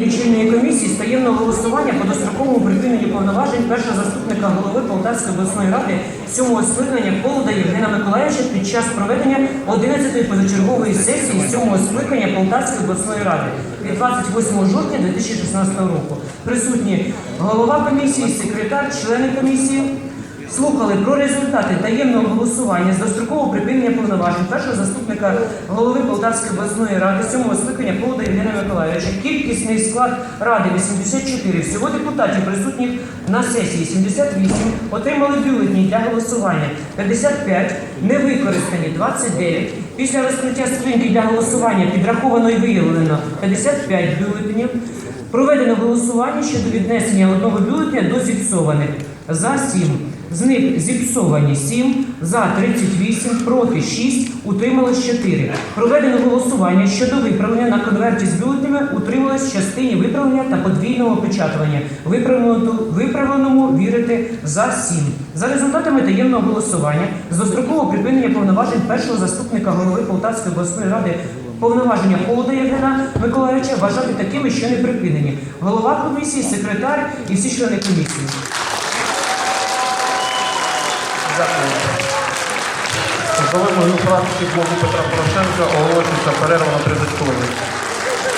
Лічильної комісії з таємного голосування по достроковому припиненню повноважень першого заступника голови Полтавської обласної ради сьомого скликання Полуда Євгена Миколаївича під час проведення 11-ї позачергової сесії сьомого скликання Полтавської обласної ради від 28 жовтня 2016 року. Присутні голова комісії, секретар, члени комісії. Слухали про результати таємного голосування з дострокового припинення повноважень першого заступника голови Полтавської обласної ради сьомого скликання Полода Євгена Миколаївича. Кількісний склад ради 84. Всього депутатів присутніх на сесії 78. Отримали бюлетні для голосування 55. Не використані 29. Після розкриття скриньки для голосування підраховано і виявлено 55 бюлетенів. Проведено голосування щодо віднесення одного бюлетня до зіпсованих. За 7. З них зіпсовані 7, за 38, проти 6, утрималось 4. Проведено голосування щодо виправлення на конверті з бюлетнями утрималось в частині виправлення та подвійного опечатування. Виправленому, вірити за 7. За результатами таємного голосування з дострокового припинення повноважень першого заступника голови Полтавської обласної ради Повноваження Холода Євгена Миколаївича вважати такими, що не припинені. Голова комісії, секретар і всі члени комісії. Дякую. За вимогою фракції блоку Петра Порошенка оголошується перерва на 30 хвилин.